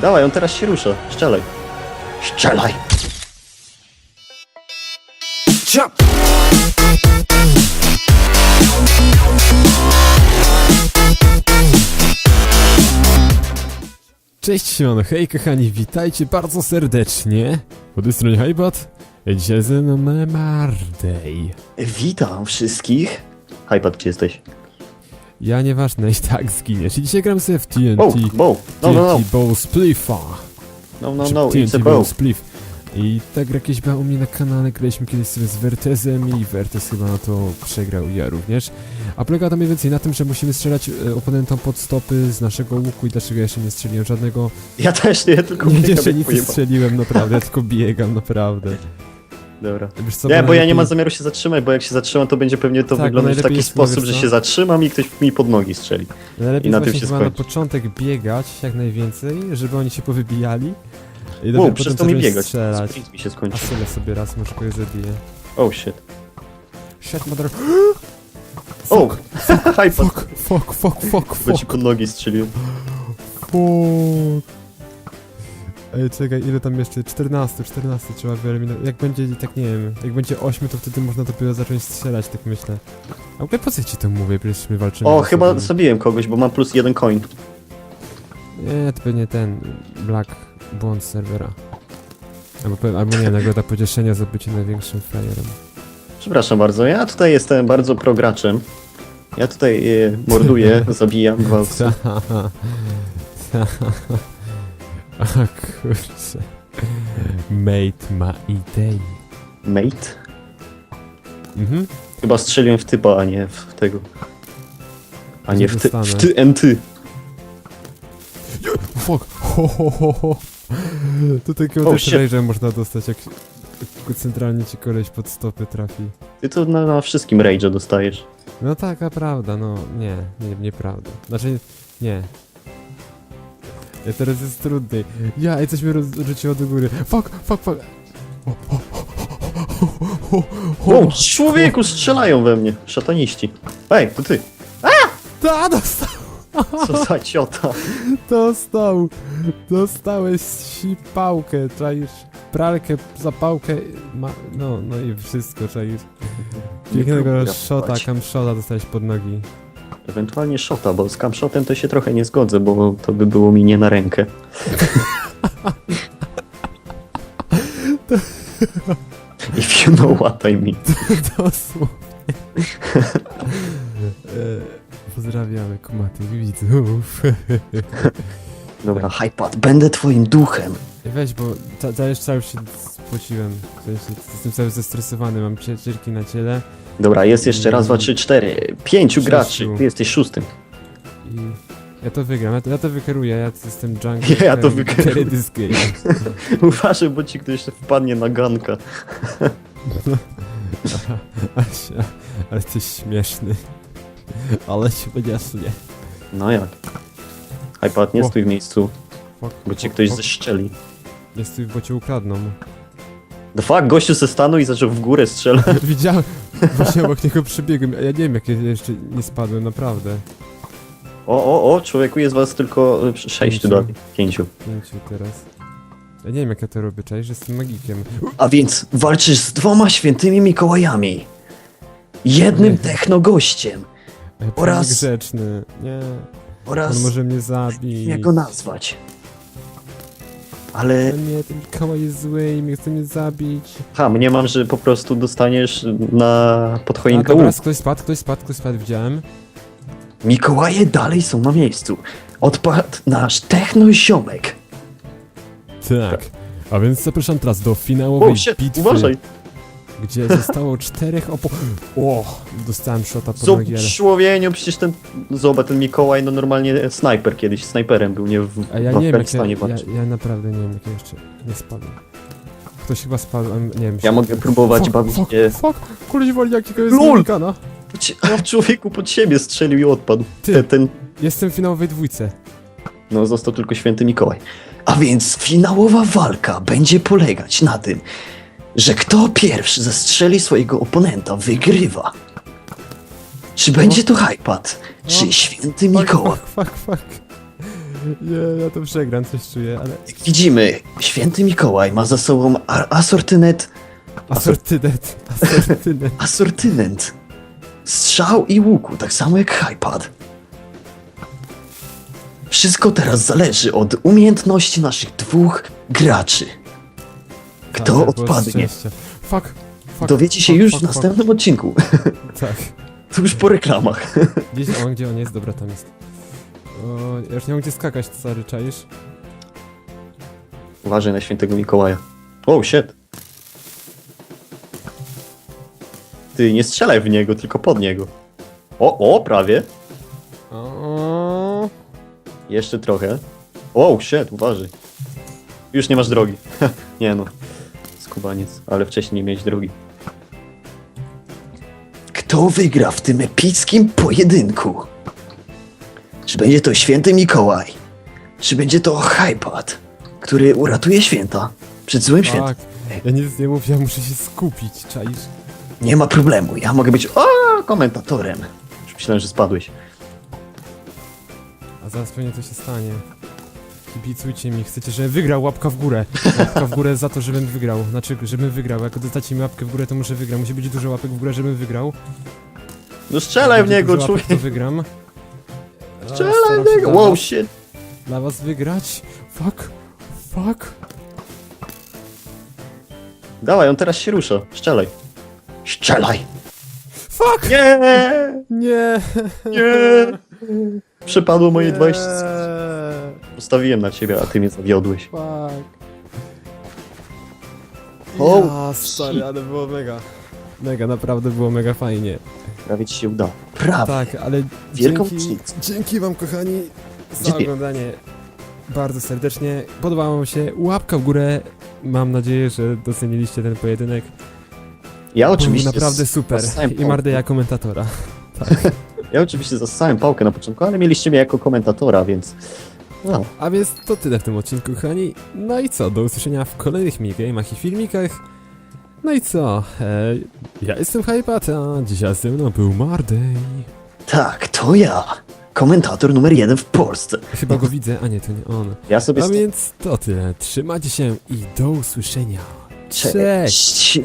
Dawaj, on teraz się rusza. Strzelaj. Strzelaj! Jump. Cześć siemano, hej kochani, witajcie bardzo serdecznie. Po tej stronie Hybat, dzisiaj ze mną Marday. Witam wszystkich. Hypad, gdzie jesteś? Ja nieważne, i tak zginiesz. I dzisiaj gram sobie w TNT. Bow, bow. No, no, no. TNT Bow Spliffa. No, no, Czy no, it's TNT a Bow bow. Spliff. I ta gra kiedyś była u mnie na kanale, graliśmy kiedyś sobie z Vertezem i Vertez chyba na to przegrał, i ja również. A polega to mniej więcej na tym, że musimy strzelać e, oponentom pod stopy z naszego łuku i dlaczego ja jeszcze nie strzeliłem żadnego Ja też nie, tylko Nie, biegam jeszcze jak nic nie strzeliłem, naprawdę, ja tylko biegam, naprawdę. Dobra. Wiesz co, Nie, bo ja nie mam zamiaru się zatrzymać, bo jak się zatrzymam, to będzie pewnie to Tak, bo wyglądać w najlepiej taki jest, sposób, wiesz że co? się zatrzymam i ktoś mi pod nogi strzeli. Najlepiej I na tym właśnie się chyba na skończy. początek biegać jak najwięcej, żeby oni się powybijali. I dopiero Wow, potem przestał mi zacząć biegać. strzelać. Sprint mi się A skończył. strzelę sobie raz, może kogoś zabiję. Oh shit. Shit, mother... O! Hypad. Fuck, fuck, fuck, fuck, Bo ci fuck, pod nogi strzeliłem. fuck. Ej, czekaj, ile tam jeszcze? 14, 14 trzeba wyeliminować. Jak będzie, tak nie wiem, jak będzie 8, to wtedy można dopiero zacząć strzelać, tak myślę. A w ogóle po co ci to mówię, przecież my walczymy O, ze chyba sobą. zabiłem kogoś, bo mam plus jeden coin. Nie, to pewnie ten Black błąd serwera. Albo, pe- albo nie, nagroda pocieszenia za bycie największym frajerem. Przepraszam bardzo, ja tutaj jestem bardzo prograczem. Ja tutaj e, morduję, zabijam, gwałcę. A kurczę. Mate ma idei. Mate? Mhm. Chyba strzeliłem w typa, a nie w tego. A nie w ty, w ty enty. Fuck. Ho, ho, ho, ho. To takiego Oh, można dostać, jak centralnie ci koleś pod stopy trafi. Ty to na, na wszystkim rage'a dostajesz. No taka prawda, no nie, nie, nieprawda. Znaczy, nie. Ja teraz jest trudniej. Ja, i coś mnie rozrzuciło do góry. Fuck, fuck, fuck. O, o, o, o, o, O, człowieku, strzelają we mnie. Szataniści. Ej, to ty. Ta, dostał, Co za ciota. dostał. Dostałeś sipałkę, czaisz? Pralkę, zapałkę, ma, no, no i wszystko, czaisz? Pięknego próbuj shota, ratować. camshota dostałeś pod nogi. Ewentualnie shota, bo z camshotem to się trochę nie zgodzę, bo to by było mi nie na rękę. If you know what I mean. Dosłownie. E, Pozdrawiamy kumatych widzów. Dobra, hypad, będę twoim duchem. Weź, bo ca- cały cały się spociłem. W sensie, jestem cały zestresowany, mam ciecierki na ciele Dobra, jest jeszcze raz, dwa, trzy, cztery. Pięciu Sześciu. graczy, ty jesteś szóstym. i ja to wygram, ja to, ja to wykieruję, ja jestem jungle. Ja to this game. Uważaj, bo ci ktoś wpadnie na ganka. Asia, ale ty śmieszny. Ale podniosnie. No jak? Hypad, nie stój w miejscu, Fuck, bo cię fuck, ktoś fuck. zeszczeli. Jest tu, bo cię ukradną. The fuck, gościu se stanął i zaczął w górę strzelać. Widziałem, właśnie obok niego przebiegłem, a ja nie wiem jak ja jeszcze nie spadłem, naprawdę. O, o, o, człowieku, jest was tylko e, sześciu Pięciu. dalej. Pięciu. Pięciu teraz. Ja nie wiem jak ja to robię, czaisz, że jestem magikiem. A więc walczysz z dwoma świętymi Mikołajami. Jednym technogościem Ej, Oraz- grzeczny, nie. oraz... On może mnie zabić. Jak go nazwać? Ale... Nie, ten Mikołaj jest zły i mnie chce mnie zabić. Ha, mniemam, że po prostu dostaniesz na A podchoinkę dobra, łuk. ktoś spadł, ktoś spadł, ktoś spadł, widziałem. Mikołaje dalej są na miejscu. Odpadł nasz techno-ziomek. Tak. A więc zapraszam teraz do finałowej O, shit, bitwy, uważaj. Gdzie zostało czterech opo... O, dostałem shota pod nogi, ale... Człowieniu, przecież ten... Zobacz, ten Mikołaj, no normalnie snajper kiedyś, snajperem był, nie w, A ja w nie wiem, jak ja, Afganistanie ja, walczył. ja naprawdę nie wiem, jak ja jeszcze nie spadłem. Ktoś chyba spadł, a nie wiem. Ja się- mogę próbować fuck, bawić fuck, się... Fuck, koleś wali jakiego jest LOL! Cie- A człowieku pod siebie strzelił i odpadł. Ty. Ten, ten, Jestem w finałowej dwójce. no został tylko święty Mikołaj. A więc finałowa walka będzie polegać na tym, że kto pierwszy zestrzeli swojego oponenta, wygrywa. Czy będzie to Hypad, czy No. święty Mikołaj? Fuck, fuck, fuck. Nie, ja to przegram, coś czuję, ale... Jak widzimy, święty Mikołaj ma za sobą a- asortynet, Asortynet, asortynet. asortyment strzał i łuku, tak samo jak Hypad. Wszystko teraz zależy od umiejętności naszych dwóch graczy. Kto Tak, odpadnie? Fuck, fuck. Dowiecie się fuck, już w fuck, następnym odcinku. Fuck. Tak. Tuż po reklamach. Gdzieś on, gdzie on jest? Dobra, tam jest. O, ja już nie mam gdzie skakać, stary, czaisz? Uważaj na świętego Mikołaja. Oh shit. Ty, nie strzelaj w niego, tylko pod niego. O, o, prawie. O, Jeszcze trochę. Oh shit, uważaj. Już nie masz drogi. nie no. Skubaniec, ale wcześniej nie miałeś drogi. Kto wygra w tym epickim pojedynku? Czy będzie to święty Mikołaj? Czy będzie to Hypad, który uratuje święta przed złym świętem? fuck. Ja nic nie mówię, ja muszę się skupić, czaisz? Nie ma problemu, ja mogę być o, komentatorem. Już myślałem, że spadłeś. A zaraz pewnie to się stanie. Kibicujcie mi, chcecie, żebym wygrał, łapka w górę. Łapka w górę za to, żebym wygrał. Znaczy, żebym wygrał. Jak dostacie mi łapkę w górę, to muszę wygrać. Musi być dużo łapek w górę, żebym wygrał. No strzelaj w będzie niego, dużo łapek, człowiek. to wygram. A, Strzelaj staram w się niego. dla Wow, was- shit. Dla was wygrać. Fuck. Fuck. Dawaj, on teraz się rusza. Strzelaj. Strzelaj. Fuck! Nie, Nie! nie. Przepadło moje Nie. 20. Postawiłem na ciebie, a ty mnie zawiodłeś. Fuck. O, ja, stary, ale było mega. Mega, naprawdę było mega fajnie. Prawie ci się udało. Prawie. Tak, ale Wielką dzięki, dzięki wam kochani za oglądanie bardzo serdecznie. Podobało wam się, łapka w górę. Mam nadzieję, że doceniliście ten pojedynek. Ja Był oczywiście. naprawdę z- super. zassałem I pałkę. Mardeja komentatora. Ja oczywiście zassałem pałkę na początku, ale mieliście mnie jako komentatora, więc. No. A więc to tyle w tym odcinku, kochani. No i co, do usłyszenia w kolejnych minigamach i filmikach. No i co, e, ja jestem Hypat, a dzisiaj ze mną był Mardej. Tak, to ja. Komentator numer jeden w Polsce. Chyba go widzę, a nie, to nie on. Ja sobie. A więc to tyle. Trzymajcie się i do usłyszenia. Cześć.